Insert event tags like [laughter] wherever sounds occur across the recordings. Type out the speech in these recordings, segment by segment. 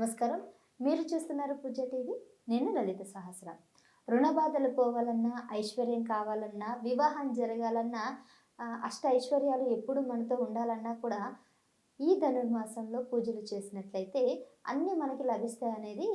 నమస్కారం. మీరు చూస్తున్నారు పూజ టీవీ. నేను లలిత సహస్ర. రుణ బాధలు పోవాలన్నా ఐశ్వర్యం కావాలన్నా వివాహం జరగాలన్నా అష్ట ఐశ్వర్యాలు ఎప్పుడు మనతో ఉండాలన్నా కూడా ఈ ధనుర్మాసంలో పూజలు చేసినట్లయితే అన్నీ మనకి లభిస్తాయి అనేది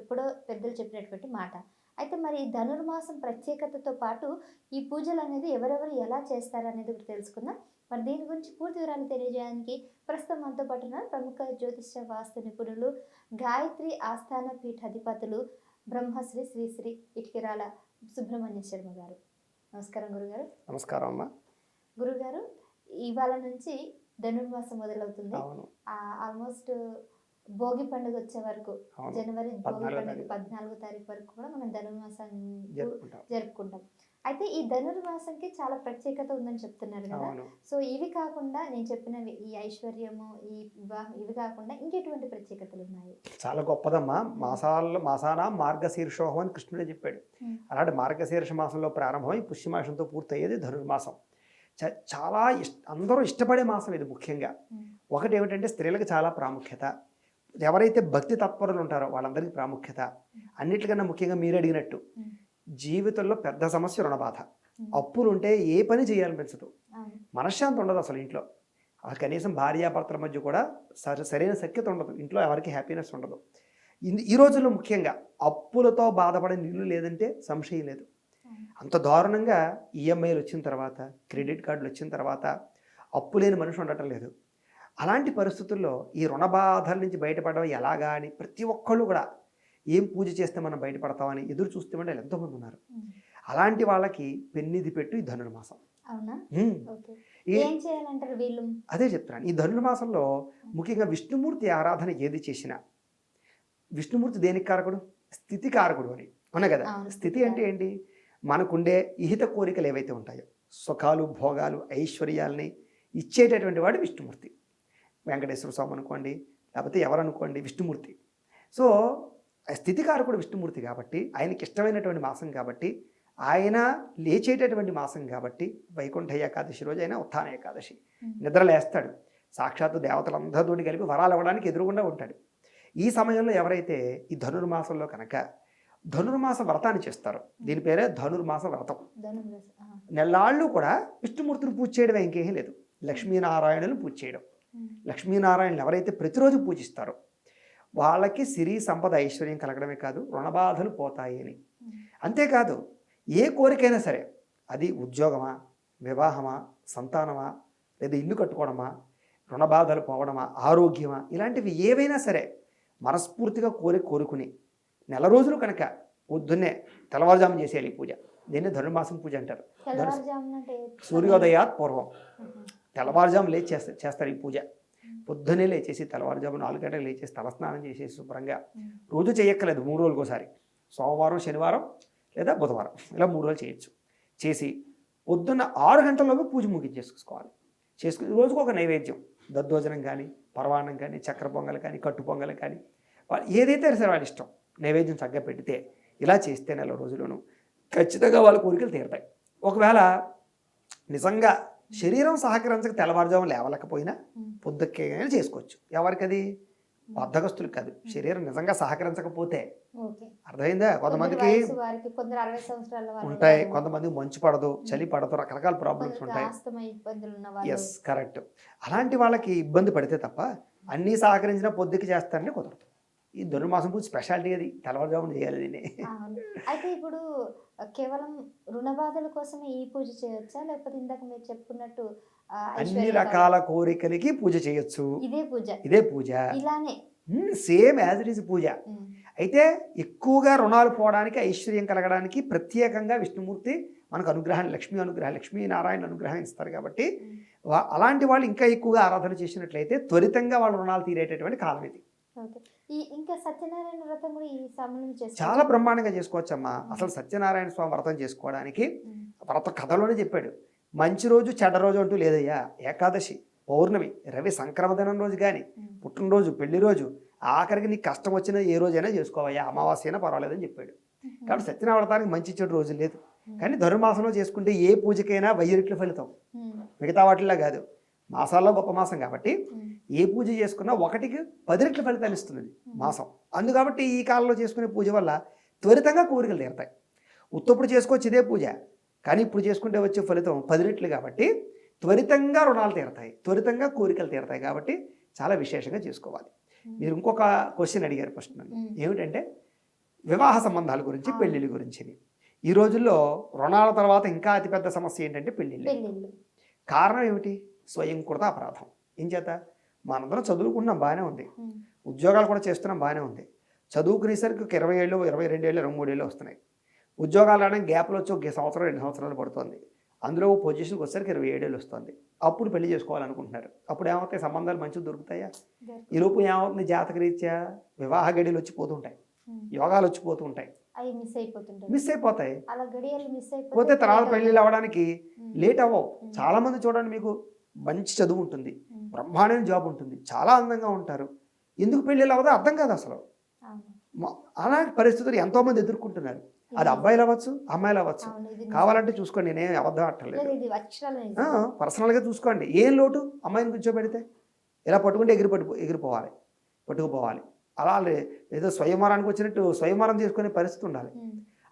ఎప్పుడో పెద్దలు చెప్పినటువంటి మాట. అయితే మరి ఈ ధనుర్మాసం ప్రత్యేకతతో పాటు ఈ పూజలు అనేది ఎవరెవరు ఎలా చేస్తారు అనేది తెలుసుకుందాం. మరి దీని గురించి పూర్తి వివరాలు తెలియజేయడానికి ప్రస్తుతం మనతో పాటు ప్రముఖ జ్యోతిష్య వాస్తు నిపుణులు గాయత్రి ఆస్థాన పీఠాధిపతులు బ్రహ్మశ్రీ శ్రీశ్రీ ఇటుకిరాల సుబ్రహ్మణ్య శర్మ గారు. నమస్కారం గురుగారు. నమస్కారం అమ్మా. గురుగారు ఇవాళ నుంచి ధనుర్మాసం మొదలవుతుంది. ఆల్మోస్ట్ భోగి పండుగ వచ్చే వరకు జనవరి భోగి పండుగ. పద్నాలుగో తారీఖు వరకు కూడా మనం ధనుర్మాసం జరుపుకుంటాం. అయితే ఈ ధనుర్మాసంకి చాలా ప్రత్యేకత ఉందని చెప్తున్నారు కదా. సో ఇవి కాకుండా నేను చెప్పినవి ఈ ఐశ్వర్యము ఈ వివాహం ఇవి కాకుండా ఇంకెటువంటి ప్రత్యేకతలు ఉన్నాయి? చాలా గొప్పదమ్మా. మాసాల్లో మాసాన మార్గశీర్షోహం అని కృష్ణుడే చెప్పాడు. అలాంటి మార్గశీర్ష మాసంలో ప్రారంభమై పుష్యమాసంతో పూర్తయ్యేది ధనుర్మాసం. చాలా ఇష్ట అందరూ ఇష్టపడే మాసం ఇది ముఖ్యంగా. ఒకటి ఏమిటంటే స్త్రీలకు చాలా ప్రాముఖ్యత. ఎవరైతే భక్తి తత్పరులు ఉంటారో వాళ్ళందరికీ ప్రాముఖ్యత. అన్నిటికన్నా ముఖ్యంగా మీరు అడిగినట్టు. జీవితంలో పెద్ద సమస్య రుణబాధ. అప్పులు ఉంటే ఏ పని చేయాలనిపించదు. మనశ్శాంతి ఉండదు అసలు ఇంట్లో. కనీసం భార్యాభర్తల మధ్య కూడా సరి సరైన సఖ్యత ఉండదు. ఇంట్లో ఎవరికి హ్యాపీనెస్ ఉండదు. ఈ రోజుల్లో ముఖ్యంగా అప్పులతో బాధపడే నీళ్ళు లేదంటే సంశయం లేదు. అంత దారుణంగా ఈఎంఐలు వచ్చిన తర్వాత క్రెడిట్ కార్డులు వచ్చిన తర్వాత అప్పు లేని మనిషి ఉండటం లేదు. అలాంటి పరిస్థితుల్లో ఈ రుణ బాధల నుంచి బయటపడడం ఎలాగా అని ప్రతి ఒక్కళ్ళు కూడా ఏం పూజ చేస్తే మనం బయటపడతామని ఎదురు చూస్తే ఉండే ఎంతోమంది ఉన్నారు. అలాంటి వాళ్ళకి పెన్నిది పెట్టు ఈ ధనుర్మాసం. వీళ్ళు? అదే చెప్తున్నాను. ఈ ధనుర్మాసంలో ముఖ్యంగా విష్ణుమూర్తి ఆరాధన ఏది చేసినా విష్ణుమూర్తి దేనికి కారకుడు? స్థితి కారకుడు అని. అవునా కదా? స్థితి అంటే ఏంటి? మనకుండే ఇహిత కోరికలు ఏవైతే ఉంటాయో సుఖాలు భోగాలు ఐశ్వర్యాల్ని ఇచ్చేటటువంటి వాడు విష్ణుమూర్తి. వెంకటేశ్వర స్వామి అనుకోండి లేకపోతే ఎవరు అనుకోండి విష్ణుమూర్తి. సో స్థితికారకుడు విష్ణుమూర్తి కాబట్టి ఆయనకి ఇష్టమైనటువంటి మాసం కాబట్టి ఆయన లేచేటటువంటి మాసం కాబట్టి వైకుంఠ ఏకాదశి రోజు అయినా ఉత్థాన ఏకాదశి Hmm. నిద్ర లేస్తాడు. సాక్షాత్తు దేవతలందరితోటి కలిపి వరాలు ఇవ్వడానికి ఎదురుగుండా ఉంటాడు. ఈ సమయంలో ఎవరైతే ఈ ధనుర్మాసంలో కనుక ధనుర్మాస వ్రతాన్ని చేస్తారో దీని పేరే ధనుర్మాస వ్రతం. నెల్లాళ్ళు కూడా విష్ణుమూర్తిని పూజ చేయడం ఇంకేం లేదు. లక్ష్మీనారాయణులు పూజ చేయడం. లక్ష్మీనారాయణలు ఎవరైతే ప్రతిరోజు పూజిస్తారో వాళ్ళకి సిరి సంపద ఐశ్వర్యం కలగడమే కాదు రుణబాధలు పోతాయి అని. అంతేకాదు ఏ కోరికైనా సరే అది ఉద్యోగమా వివాహమా సంతానమా లేదా ఇల్లు కట్టుకోవడమా రుణబాధలు పోవడమా ఆరోగ్యమా ఇలాంటివి ఏవైనా సరే మనస్ఫూర్తిగా కోరి కోరుకుని నెల రోజులు కనుక పొద్దున్నే తెల్లవారుజాము చేసేయాలి ఈ పూజ. దీన్ని ధనుర్మాసం పూజ అంటారు. సూర్యోదయాత్ పూర్వం. తెల్లవారుజాము లేచి చేస్తారు చేస్తారు ఈ పూజ. పొద్దున్నే లేచేసి తెల్లవారుజాము నాలుగు గంటలకు లేచేసి తలస్నానం చేసేసి శుభ్రంగా. రోజు చేయక్కర్లేదు మూడు రోజులకు ఒకసారి. సోమవారం శనివారం లేదా బుధవారం ఇలా మూడు రోజులు చేయొచ్చు. చేసి పొద్దున్న ఆరు గంటల్లోపు పూజ ముగించేసుకోవాలి. చేసుకుని రోజుకు ఒక నైవేద్యం. దద్దోజనం కానీ పరవాన్నం కానీ చక్కెర పొంగల్ కానీ కట్టు పొంగల్ కానీ వాళ్ళు ఏదైతే సరే వాళ్ళ ఇష్టం నైవేద్యం చక్కగా పెడితే ఇలా చేస్తే నెల రోజుల్లోనూ ఖచ్చితంగా వాళ్ళ కోరికలు తీరుతాయి. ఒకవేళ నిజంగా శరీరం సహకరించక తెల్లవారుజాము లేవలేకపోయినా. పొద్దుకే చేసుకోవచ్చు. ఎవరికి అది బద్ధకస్తులకు కాదు. శరీరం నిజంగా సహకరించకపోతే అర్థమైందా? కొంతమందికి ఉంటాయి. కొంతమందికి మంచు పడదు చలి పడదు రకరకాల ప్రాబ్లమ్స్ ఉంటాయి. ఎస్ కరెక్ట్ అలాంటి వాళ్ళకి ఇబ్బంది పడితే తప్ప అన్నీ సహకరించిన పొద్దుకి చేస్తారని కుదరదు. ఈ ధనుర్మాసం పూజ స్పెషాలిటీ అది. తెల్లవారుజామున చేయాలి అవును. అయితే ఇప్పుడు కేవలం రుణ బాధల కోసమే ఈ పూజ చేయొచ్చా? లేకపోతే ఇందాక మీరు చెప్పుకున్నట్టు అన్ని రకాల కోరికలకి పూజ చేయొచ్చు. ఇదే పూజ. ఇదే పూజ. ఇలానే. సేమ్ యాజ్ ఇట్ ఈస్ పూజ. అయితే ఎక్కువగా రుణాలు పోవడానికి ఐశ్వర్యం కలగడానికి ప్రత్యేకంగా విష్ణుమూర్తి మనకు అనుగ్రహాన్ని లక్ష్మీ అనుగ్రహం లక్ష్మీనారాయణ అనుగ్రహం ఇస్తారు కాబట్టి అలాంటి వాళ్ళు ఇంకా ఎక్కువగా ఆరాధన చేసినట్లయితే త్వరితంగా వాళ్ళ రుణాలు తీరేటటువంటి కాలం ఇది. ఓకే. ఈ ఇంకా సత్యనారాయణ వ్రతం కూడా ఈ సమయంలో చేస్తారు. చాలా బ్రహ్మాండంగా చేసుకోవచ్చమ్మా. అసలు సత్యనారాయణ స్వామి వ్రతం చేసుకోవడానికి వ్రత కథలోనే చెప్పాడు. మంచి రోజు చెడ్డ రోజు అంటూ లేదయ్యా. ఏకాదశి పౌర్ణమి రవి సంక్రమదినం రోజు కానీ పుట్టినరోజు పెళ్ళి రోజు ఆఖరికి నీకు కష్టం వచ్చినా ఏ రోజైనా చేసుకోవయ్యా. అమావాస్య అయినా పర్వాలేదని చెప్పాడు. కాబట్టి సత్యనారాయణ వ్రతానికి మంచి చెడు రోజు లేదు. కానీ ధనుర్మాసంలో చేసుకుంటే ఏ పూజకైనా వెయ్యి రెట్లు ఫలితం మిగతా వాటిల్లో కాదు. మాసాల్లో గొప్ప మాసం కాబట్టి ఏ పూజ చేసుకున్నా ఒకటికి పది రెట్ల ఫలితాన్ని ఇస్తుంది ఇది మాసం. అందు కాబట్టి ఈ కాలంలో చేసుకునే పూజ వల్ల త్వరితంగా కోరికలు తీరుతాయి. ఉత్తప్పుడు చేసుకోవచ్చు ఇదే పూజ కానీ ఇప్పుడు చేసుకుంటే వచ్చే ఫలితం పది రెట్లు కాబట్టి త్వరితంగా రుణాలు తీరతాయి. త్వరితంగా కోరికలు తీరతాయి కాబట్టి చాలా విశేషంగా చేసుకోవాలి. మీరు ఇంకొక క్వశ్చన్ అడిగారు ఫస్ట్ నన్ను. ఏమిటంటే వివాహ సంబంధాల గురించి. పెళ్ళిళ్ళ గురించి ఈ రోజుల్లో రుణాల తర్వాత ఇంకా అతిపెద్ద సమస్య ఏంటంటే పెళ్ళిళ్ళు. పెళ్ళిళ్ళు. కారణం ఏమిటి? స్వయంకృత అపరాధం. ఏం చేత? మనందరం చదువుకుంటున్నాం బాగానే ఉంది. ఉద్యోగాలు కూడా చేస్తున్నాం బాగానే ఉంది. చదువుకునేసరికి ఒక ఇరవై ఏళ్ళు ఇరవై రెండు ఏళ్ళు ఇరవై మూడు ఏళ్ళు వస్తున్నాయి. ఉద్యోగాలు రావడానికి గ్యాప్లో వచ్చి ఒక సంవత్సరం రెండు సంవత్సరాలు పడుతుంది. అందులో పొజిషన్కి వచ్చేసరికి ఇరవై ఏడేళ్ళు వస్తుంది. అప్పుడు పెళ్ళి చేసుకోవాలనుకుంటున్నారు. అప్పుడు ఏమవుతాయి? సంబంధాలు మంచిగా దొరుకుతాయా? దొరుకు- ఈ లోపు ఏమవుతుంది జాతకరీత్యా వివాహ గడియలు వచ్చిపోతుంటాయి. యోగాలు వచ్చిపోతూ ఉంటాయి అవి మిస్ అయిపోతాయి. పోతే తర్వాత పెళ్ళిళ్ళు అవ్వడానికి లేట్ అవ్వవు. చాలా మంది చూడండి మీకు మంచి చదువు ఉంటుంది. బ్రహ్మాండమైన జాబ్ ఉంటుంది. చాలా అందంగా ఉంటారు. ఎందుకు పెళ్ళిళ్ళు అవ్వదో అర్థం కాదు అసలు. అలాంటి పరిస్థితులు ఎంతో మంది ఎదుర్కొంటున్నారు అది అబ్బాయిలు అవ్వచ్చు అమ్మాయిలు అవ్వచ్చు. కావాలంటే చూసుకోండి నేనేం అబద్ధం ఆడలేదు లేదు, ఇది అక్షరాల నిజం. పర్సనల్గా చూసుకోండి. ఏం లోటు? అమ్మాయిని కూర్చోబెడితే? ఇలా పట్టుకుంటే ఎగిరి పట్టు ఎగిరిపోవాలి. పట్టుకుపోవాలి. అలా ఏదో స్వయంవరానికి వచ్చినట్టు స్వయంవరం చేసుకునే పరిస్థితి ఉండాలి.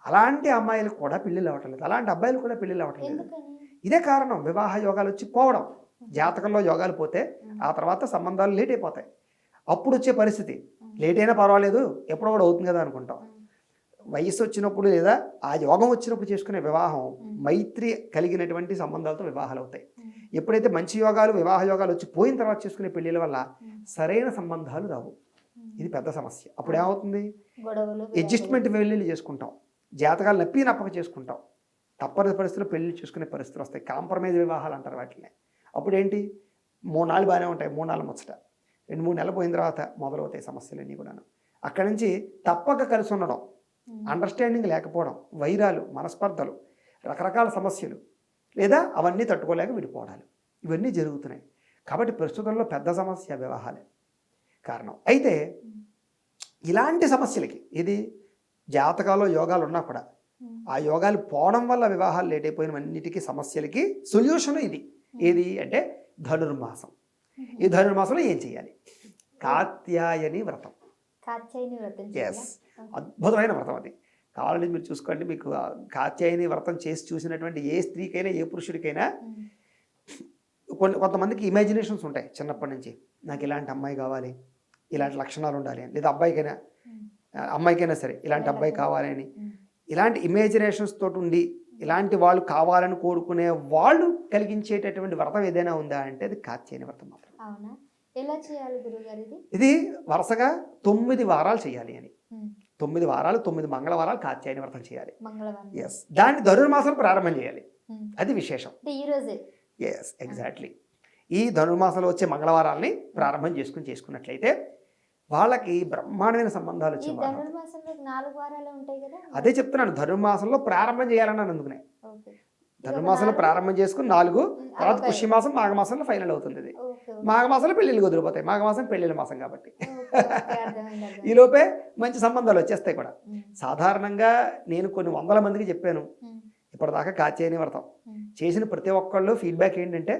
అలాంటి అమ్మాయిలకు కూడా పెళ్ళిళ్ళు అవ్వట్లేదు. అలాంటి అబ్బాయిలు కూడా పెళ్ళిళ్ళు అవ్వట్లేదు. ఇదే కారణం. వివాహ యోగాలు వచ్చి పోవడం. జాతకంలో యోగాలు పోతే ఆ తర్వాత సంబంధాలు లేట్ అయిపోతాయి. అప్పుడు వచ్చే పరిస్థితి. లేట్ అయినా పర్వాలేదు ఎప్పుడో కూడా అవుతుంది కదా అనుకుంటాం. ఉమ్, వయస్సు వచ్చినప్పుడు లేదా ఆ యోగం వచ్చినప్పుడు చేసుకునే వివాహం. మైత్రి కలిగినటువంటి సంబంధాలతో వివాహాలు అవుతాయి. ఎప్పుడైతే మంచి యోగాలు వివాహ యోగాలు వచ్చి పోయిన తర్వాత చేసుకునే పెళ్ళిళ్ళ వల్ల సరైన సంబంధాలు రావు. ఇది పెద్ద సమస్య. అప్పుడు ఏమవుతుంది? అడ్జస్ట్మెంట్ పెళ్ళిళ్ళు చేసుకుంటాం. జాతకాలు నప్పి నప్పక చేసుకుంటాం. తప్పని పరిస్థితుల్లో పెళ్ళి చేసుకునే పరిస్థితులు వస్తాయి. కాంప్రమైజ్ వివాహాలు అంటారు వాటిని. అప్పుడు ఏంటి మూడు నాలుగు బాగానే ఉంటాయి. మూడు నాలుగు ముచ్చట. రెండు మూడు నెలలు పోయిన తర్వాత మొదలవుతాయి సమస్యలన్నీ కూడాను. అక్కడి నుంచి తప్పక కలిసి ఉండడం అండర్స్టాండింగ్ లేకపోవడం వైరాలు మనస్పర్ధలు రకరకాల సమస్యలు లేదా అవన్నీ తట్టుకోలేక విడిపోవడాలు. ఇవన్నీ జరుగుతున్నాయి. కాబట్టి ప్రస్తుతంలో పెద్ద సమస్య వివాహాలే కారణం. అయితే ఇలాంటి సమస్యలకి ఇది జాతకాల్లో యోగాలు ఉన్నా కూడా ఆ యోగాలు పోవడం వల్ల వివాహాలు లేట్ అయిపోయినవన్నిటికీ సమస్యలకి సొల్యూషన్ ఇది. ఏది అంటే ధనుర్మాసం. ఈ ధనుర్మాసంలో ఏం చేయాలి? కాత్యాయని వ్రతం. కాత్యాయని వ్రతం ఎస్? అద్భుతమైన వ్రతం అది. కావాలంటే మీరు చూసుకోండి మీకు కాత్యాయని వ్రతం చేసి చూసినటువంటి ఏ స్త్రీకైనా ఏ పురుషుడికైనా కొన్ని కొంతమందికి ఇమాజినేషన్స్ ఉంటాయి చిన్నప్పటి నుంచి. నాకు ఇలాంటి అమ్మాయి కావాలి ఇలాంటి లక్షణాలు ఉండాలి అని. లేదా అబ్బాయికైనా అమ్మాయికైనా సరే ఇలాంటి అబ్బాయి కావాలి అని. ఉమ్, ఇలాంటి ఇమేజినేషన్స్ తోటి ఉండి ఇలాంటి వాళ్ళు కావాలని కోరుకునే వాళ్ళు కలిగించేటటువంటి వ్రతం ఏదైనా ఉందా అంటే అది కాత్యాయని వ్రతం మాత్రం అవునా? ఎలా చేయాలి గురుగారు ఇది? ఇది వరుసగా తొమ్మిది వారాలు చేయాలి అని. తొమ్మిది వారాలు తొమ్మిది మంగళవారాలు కాత్యాయని వ్రతం చేయాలి. ఎస్ దాన్ని ధనుర్మాసం ప్రారంభం చేయాలి. అది విశేషం. ఎస్ ఎగ్జాక్ట్లీ ఈ ధనుర్మాసంలో వచ్చే మంగళవారాల్ని ప్రారంభం చేసుకుని చేసుకున్నట్లయితే వాళ్ళకి బ్రహ్మాండమైన సంబంధాలు ఈ వచ్చే వారం ధనుర్మాసంలో నాలుగు వారాలు ఉంటాయి కదా? అదే చెప్తున్నాను ధనుర్మాసంలో ప్రారంభం చేయాలని అందుకునే. ధనుర్మాసంలో ప్రారంభం చేసుకుని నాలుగు తర్వాత. పుష్యమాసం మాఘమాసంలో ఫైనల్ అవుతుంది ఇది. మాఘమాసంలో పెళ్ళిళ్ళు కుదిరిపోతాయి. మాఘమాసం పెళ్ళిళ్ళ మాసం కాబట్టి. ఓకే, ఓకే, అర్థమైంది, అర్థమైంది. ఈ లోపే మంచి సంబంధాలు వచ్చేస్తాయి కూడా. సాధారణంగా నేను కొన్ని వందల మందికి చెప్పాను. ఇప్పటిదాకా కాచేయని వ్రతం. చేసిన ప్రతి ఒక్కళ్ళు ఫీడ్బ్యాక్ ఏంటంటే.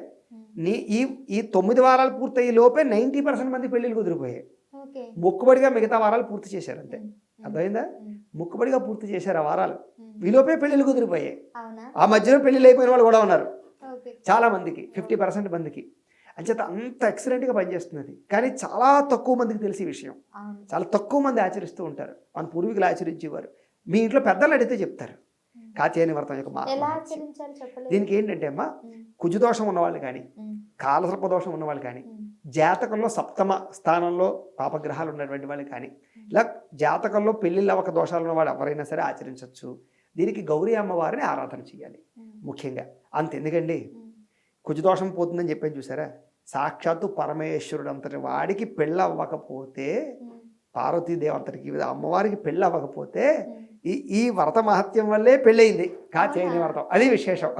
నీ ఈ ఈ తొమ్మిది వారాలు పూర్తయ్యే లోపే నైంటీ పర్సెంట్ మంది పెళ్ళిళ్ళు కుదిరిపోయాయి. మొక్కుబడిగా మిగతా వారాలు పూర్తి చేశారు అంతే. అర్థమైందా? మొక్కుబడిగా పూర్తి చేశారు ఆ వారాలు. ఉమ్. ఈ లోపే పెళ్ళిళ్ళు కుదిరిపోయాయి. ఆ మధ్యలో పెళ్ళిళ్ళు అయిపోయిన వాళ్ళు కూడా ఉన్నారు. చాలా మందికి ఫిఫ్టీ పర్సెంట్ మందికి. అంచేత అంత ఎక్సలెంట్గా పనిచేస్తున్నది. కానీ చాలా తక్కువ మందికి తెలిసి విషయం. చాలా తక్కువ మంది ఆచరిస్తూ ఉంటారు. మన పూర్వీకులు ఆచరించేవారు. మీ ఇంట్లో పెద్దలు అడిగితే చెప్తారు. కాచేయని వ్రతం యొక్క దీనికి ఏంటంటే అమ్మా కుజుదోషం ఉన్నవాళ్ళు కానీ కాలసర్ప దోషం ఉన్నవాళ్ళు కానీ జాతకంలో సప్తమ స్థానంలో పాపగ్రహాలు ఉన్నటువంటి వాళ్ళు కానీ ఇలా జాతకంలో పెళ్ళిళ్ళు అవ్వక దోషాలు ఉన్న వాళ్ళు ఎవరైనా సరే ఆచరించవచ్చు దీనికి గౌరీ అమ్మవారిని ఆరాధన చేయాలి ముఖ్యంగా. అంతెందుకండి? ఉమ్, కుజదోషం పోతుందని చెప్పాను చూసారా? సాక్షాత్తు పరమేశ్వరుడు అంతటి వాడికి పెళ్ళి అవ్వకపోతే పార్వతీదేవి అంతటికి అమ్మవారికి పెళ్ళి అవ్వకపోతే. ఈ ఈ వ్రత మహత్యం వల్లే పెళ్ళయింది. కాచేయని వ్రతం. అది విశేషం.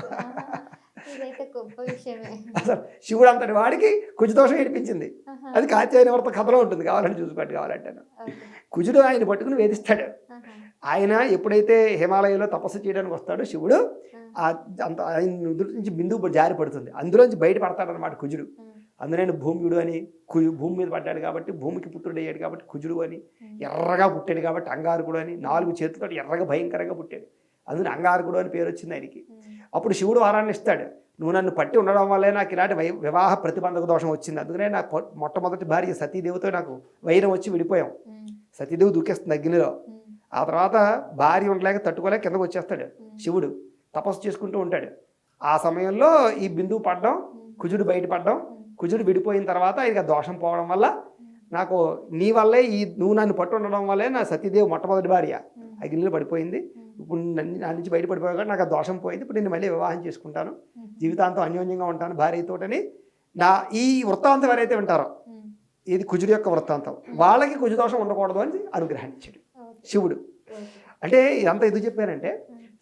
అసలు శివుడు అంతటి వాడికి కుజదోషం ఏడిపించింది. అది కాచేయని వ్రతం కథలో ఉంటుంది కావాలంటే చూసుకోండి కావాలంటే కుజుడు ఆయన పట్టుకుని వేధిస్తాడు. ఆయన ఎప్పుడైతే హిమాలయంలో తపస్సు చేయడానికి వస్తాడో శివుడు అంత ఆయన నుదుటి నుంచి బిందువు జారి పడుతుంది. అందులోంచి బయట పడతాడనమాట కుజుడు. ఉమ్, అందుకని భూమియుడు అని కు- భూమి మీద పడ్డాడు కాబట్టి భూమికి పుత్రుడు అయ్యాడు కాబట్టి కుజుడు అని ఎర్రగా పుట్టాడు కాబట్టి అంగారకుడు అని నాలుగు చేతులతో ఎర్రగా భయంకరంగా పుట్టాడు. అందుకని అంగారకుడు అని పేరు వచ్చింది ఆయనకి. అప్పుడు శివుడు వరాన్ని ఇస్తాడు. నువ్వు నన్ను పట్టి ఉండడం వల్లే నాకు ఇలాంటి వై వివాహ ప్రతిబంధక దోషం వచ్చింది. అందుకనే నా మొట్టమొదటి భార్య సతీదేవితో నాకు వైరం వచ్చి విడిపోయాం. సతీదేవి దూకేస్తుంది అగ్నిలో. ఆ తర్వాత భార్య ఉండలేక తట్టుకోలేక కిందకు వచ్చేస్తాడు శివుడు. తపస్సు చేసుకుంటూ ఉంటాడు. ఆ సమయంలో ఈ బిందువు పడ్డం కుజుడు బయటపడ్డం కుజుడు విడిపోయిన తర్వాత ఇక దోషం పోవడం వల్ల నాకు నీ వల్లే ఈ నువ్వు నన్ను పట్టు ఉండడం వల్లే నా సతీదేవి మొట్టమొదటి భార్య. అగ్నిలో పడిపోయింది. ఇప్పుడు నన్ను నా నుంచి బయటపడిపోయావు కాబట్టి నాకు ఆ దోషం పోయింది. ఇప్పుడు నేను మళ్ళీ వివాహం చేసుకుంటాను. జీవితాంతం అన్యోన్యంగా ఉంటాను భార్యతోటని నా ఈ వృత్తాంతం ఎవరైతే వింటారో ఇది కుజుడు యొక్క వృత్తాంతం. వాళ్ళకి కుజు దోషం ఉండకూడదు అని అనుగ్రహించాడు శివుడు. అంటే ఇదంతా ఎందుకు చెప్పానంటే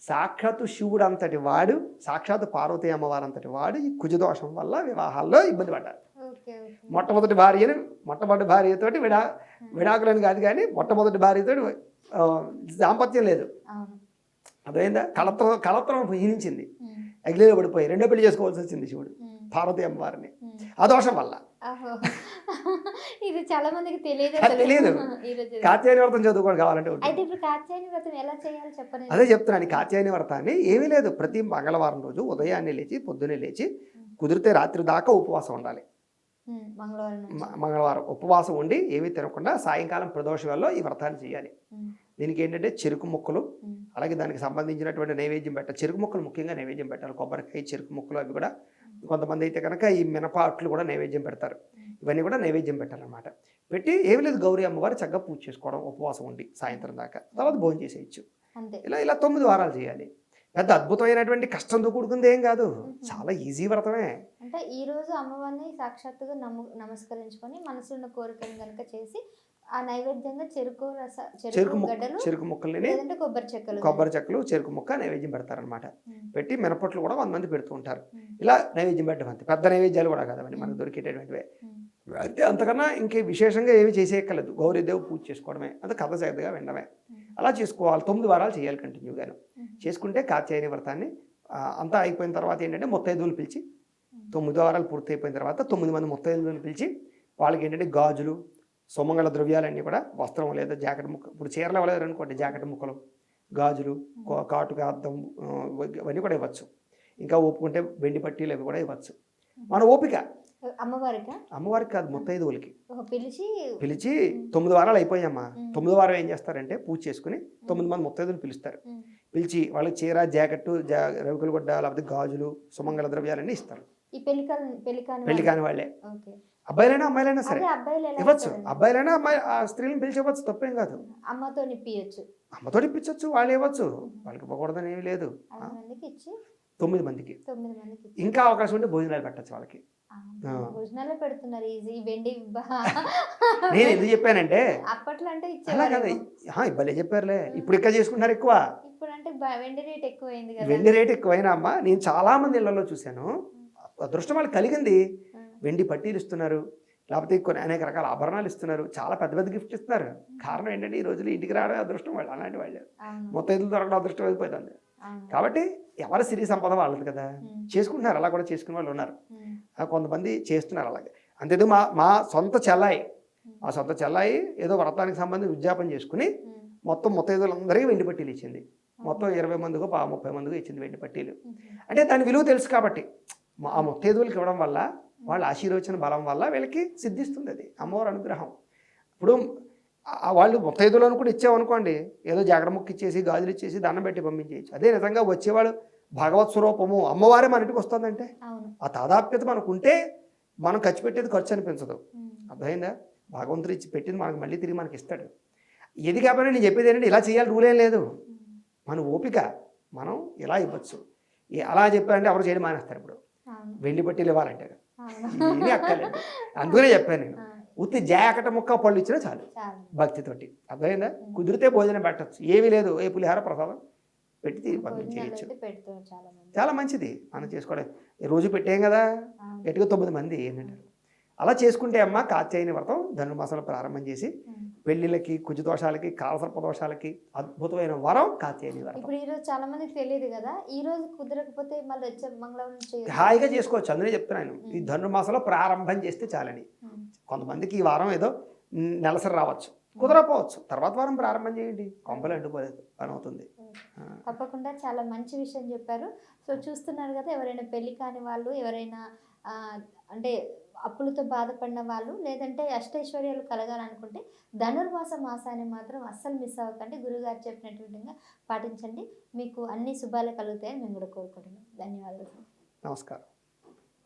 సాక్షాత్తు శివుడు అంతటి వాడు సాక్షాత్తు పార్వతీ అమ్మవారు అంతటి వాడు ఈ కుజదోషం వల్ల వివాహాల్లో ఇబ్బంది పడ్డారు మొట్టమొదటి భార్యని మొట్టమొదటి భార్యతోటి విడా విడాకులని కాదు కానీ మొట్టమొదటి భార్యతోటి దాంపత్యం లేదు. అదైందా కళత్వం కళత్వం హీనించింది అగ్నిలో పడిపోయి రెండో పెళ్ళి చేసుకోవాల్సి వచ్చింది శివుడు పార్వతీ అమ్మవారిని. ఆ దోషం వల్ల. [laughs] ఇది చాలా మందికి తెలియదు తెలియదు. [laughs] కాత్యాయని వ్రతం చదువుకోవడం కావాలంటే. అయితే ఇప్పుడు కాత్యాయని వ్రతం ఎలా చేయాలి చెప్పండి. అదే చెప్తున్నాను కాత్యాయని వ్రతాన్ని ఏమీ లేదు. ప్రతి మంగళవారం రోజు ఉదయాన్నే లేచి పొద్దున్నే లేచి కుదిరితే రాత్రి దాకా ఉపవాసం ఉండాలి. మంగళవారం మంగళవారం ఉపవాసం ఉండి ఏమీ తినకుండా సాయంకాలం ప్రదోష వేళలో ఈ వ్రతాన్ని చేయాలి. దీనికి ఏంటంటే చెరుకు ముక్కలు అలాగే దానికి సంబంధించినటువంటి నైవేద్యం పెట్టాలి చెరుకు ముక్కలు ముఖ్యంగా నైవేద్యం పెట్టాలి. కొబ్బరికాయ చెరుకు ముక్కలు అవి కూడా కొంతమంది అయితే కనుక ఈ మినప అట్లు కూడా నైవేద్యం పెడతారు. ఇవన్నీ కూడా నైవేద్యం పెట్టాలన్నమాట. పెట్టి ఏమి లేదు గౌరీ అమ్మవారు చక్కగా పూజ చేసుకోవడం ఉపవాసం ఉండి సాయంత్రం దాకా. తర్వాత భోజనం చేసేయచ్చు. ఇలా ఇలా తొమ్మిది వారాలు చేయాలి. పెద్ద అద్భుతమైనటువంటి కష్టంతో కూడుకుంది ఏం కాదు. చాలా ఈజీ వ్రతమే. అంటే ఈ రోజు అమ్మవారిని సాక్షాత్తుగా నమ్ము నమస్కరించుకొని మనసులో కోరికను కనుక చేసి ఆ నైవేద్యంగా చెరుకు రస చెరుకు చెరుకు ముక్క గడ్డలు చెరుకు ముక్కల్ని కొబ్బరి చెక్కలు కొబ్బరి చెక్కలు చెరుకు ముక్క నైవేద్యం పెడతారనమాట పెట్టి మినపట్లు కూడా కొంతమంది పెడుతూ ఉంటారు. ఇలా నైవేద్యం పెట్టడం అంతే. పెద్ద నైవేద్యాలు కూడా కాదండి మనకు దొరికేటటువంటివే. అంతే అంతకన్నా ఇంకే విశేషంగా ఏమి చేసేయక్కర్లేదు. గౌరీదేవి పూజ చేసుకోవడమే. అంత కథ చక్కగా వినడమే. అలా చేసుకోవాలి. తొమ్మిది వారాలు చేయాలి కంటిన్యూగాను. చేసుకుంటే కాత్యాయని వ్రతాన్ని అంతా అయిపోయిన తర్వాత ఏంటంటే ముత్తైదువులు పిలిచి తొమ్మిది వారాలు పూర్తి అయిపోయిన తర్వాత తొమ్మిది మంది ముత్తైదువులను పిలిచి వాళ్ళకి ఏంటంటే గాజులు సుమంగళ ద్రవ్యాలన్నీ కూడా వస్త్రం లేదా జాకెట్ ముక్క ఇప్పుడు చీరలు ఇవ్వలేదు అనుకోండి జాకెట్ ముక్కలు గాజులు కాటుక అద్దం ఇవన్నీ కూడా ఇవ్వచ్చు. ఇంకా ఒప్పుకుంటే వెండి పట్టీలు అవి కూడా ఇవ్వచ్చు. మన ఓపిక. అమ్మవారికా? అమ్మవారికి కాదు ముత్తైదువులకి పిలిచి పిలిచి తొమ్మిది వారాలు అయిపోయామ్మా. తొమ్మిది వారం ఏం చేస్తారంటే పూజ చేసుకుని తొమ్మిది మంది ముత్తైదులు పిలుస్తారు. పిలిచి వాళ్ళకి చీర జాకెట్ జా రవికలు గుడ్డ లేకపోతే గాజులు సుమంగళ ద్రవ్యాలన్నీ ఇస్తారు. పెళ్ళి కాని వాళ్ళే? అబ్బాయిలైనా అమ్మాయిలైనా సరే. ఇవ్వచ్చు? అబ్బాయిలైనా అమ్మాయి ఆ స్త్రీలను పిలిచి ఇవ్వచ్చు తప్పేం కాదు అమ్మతో నిప్పియచ్చు అమ్మతో ఇప్పించవచ్చు వాళ్ళు ఇవ్వచ్చు. వాళ్ళకి ఇవ్వకూడదని ఏమీ లేదు. తొమ్మిది మందికి. ఇంకా అవకాశం ఉంటే భోజనాలు పెట్టచ్చు వాళ్ళకి. భోజనాలే పెడుతున్నారు. ఈజీ వెండి నేను ఎందుకు చెప్పానంటే అప్పట్లో అంటే అలా కాదు. చెప్పారులే. ఇప్పుడు ఇక్కడ చేసుకుంటున్నారు ఎక్కువ. ఇప్పుడు అంటే బ- వెండి రేట్ ఎక్కువైంది కదా. వెండి రేట్ ఎక్కువైనా అమ్మా నేను చాలా మంది ఇళ్ళలో చూశాను. అదృష్టం వాళ్ళకి కలిగింది. వెండి పట్టీలు ఇస్తున్నారు లేకపోతే కొన్ని అనేక రకాల ఆభరణాలు ఇస్తున్నారు చాలా పెద్ద పెద్ద గిఫ్ట్ ఇస్తున్నారు. కారణం ఏంటంటే ఈ రోజులు ఇంటికి రావడం అదృష్టం వాళ్ళు అలాంటి వాళ్ళు. మొత్తం దొరకడం అదృష్టం అయిపోతుంది. కాబట్టి ఎవరి సిరి సంపద వాళ్ళది కదా. చేసుకుంటున్నారు అలా కూడా చేసుకునే వాళ్ళు ఉన్నారు. కొంతమంది చేస్తున్నారు అలాగే. అంతేదో మా మా సొంత చెల్లాయి మా సొంత చెల్లాయి ఏదో వ్రతానికి సంబంధించి ఉద్యాపన చేసుకుని మొత్తం మొత్తైదులందరికీ వెండి పట్టీలు ఇచ్చింది. మొత్తం ఇరవై మందికో పా ముప్పై మందికో ఇచ్చింది వెండి పట్టీలు. అంటే దాని విలువ తెలుసు కాబట్టి మా- ఆ ముత్తైదువులకి ఇవ్వడం వల్ల వాళ్ళ ఆశీర్వచన బలం వల్ల వీళ్ళకి సిద్ధిస్తుంది అది. అమ్మవారి అనుగ్రహం. ఇప్పుడు వాళ్ళు ముత్తైదులను కూడా ఇచ్చామనుకోండి ఏదో జాగ్రత్త ముక్కు ఇచ్చేసి గాజులు ఇచ్చేసి దండం పెట్టి పంపించేయచ్చు. అదే నిజంగా వచ్చేవాడు భగవత్ స్వరూపము అమ్మవారే మన ఇంటికి వస్తుందంటే? ఆ తాదాప్యత మనకు ఉంటే మనం ఖర్చు పెట్టేది ఖర్చు అనిపించదు. అర్థమైందా? భగవంతుడు ఇచ్చి పెట్టింది మనకు మళ్ళీ తిరిగి మనకి ఇస్తాడు. ఇది కాబట్టి నేను చెప్పేది ఏంటంటే ఇలా చేయాలి రూల్ ఏం లేదు. మన ఓపిక మనం ఇలా ఇవ్వచ్చు. అలా చెప్పారంటే ఎవరు చేయడం మానేస్తారు ఇప్పుడు? అవును. వెండి పట్టీలు ఇవ్వాలంటే. అవును ఏమీ అక్కర్లేదు. [laughs] అందుకనే చెప్పాను నేను. ఉత్తి జాకట ముక్క పళ్ళు ఇచ్చినా చాలు భక్తితోటి. అర్థమైందా? కుదిరితే భోజనం పెట్టచ్చు. ఏమీ లేదు. ఏ పులిహార ప్రసాదం పెట్టి పంపించేయచ్చు. పెడుతున్నారు చాలా మంచిది. మనం చేసుకోవడం. రోజు పెట్టాం కదా. గట్టిగా తొమ్మిది మంది ఏంటంటారు అలా చేసుకుంటే అమ్మ కాత్యాయని వ్రతం ధనుర్మాసంలో ప్రారంభం చేసి ఉమ్, పెళ్ళిళ్ళకి కుజు దోషాలకి కాలసర్ప దోషాలకి అద్భుతమైన వరం కాత్యాయని వరం. ఇప్పుడు ఈ రోజు చాలా మందికి తెలియదు కదా ఈ రోజు కుదరకపోతే మళ్ళీ వచ్చే మంగళవారం హాయిగా చేసుకోవచ్చు అందుకే చెప్తున్నాను ఈ ధనుర్మాసంలో ప్రారంభం చేస్తే చాలని. కొంతమందికి ఈ వారం ఏదో నెలసరి రావచ్చు. కుదరకపోవచ్చు తర్వాత వారం ప్రారంభం చేయండి. కొంపలు అంటుకోలేదు పని అవుతుంది. తప్పకుండా చాలా మంచి విషయం చెప్పారు. సో చూస్తున్నారు కదా ఎవరైనా పెళ్ళి కాని వాళ్ళు ఎవరైనా అంటే అప్పులతో బాధపడిన వాళ్ళు లేదంటే అష్టైశ్వర్యాలు కలగాలనుకుంటే ధనుర్మాస మాసాన్ని మాత్రం అస్సలు మిస్ అవ్వకండి. గురుగారు చెప్పినట్టు విధంగా పాటించండి. మీకు అన్ని శుభాలు కలుగుతాయని మేము కూడా కోరుకుంటున్నాం. ధన్యవాదాలు నమస్కారం.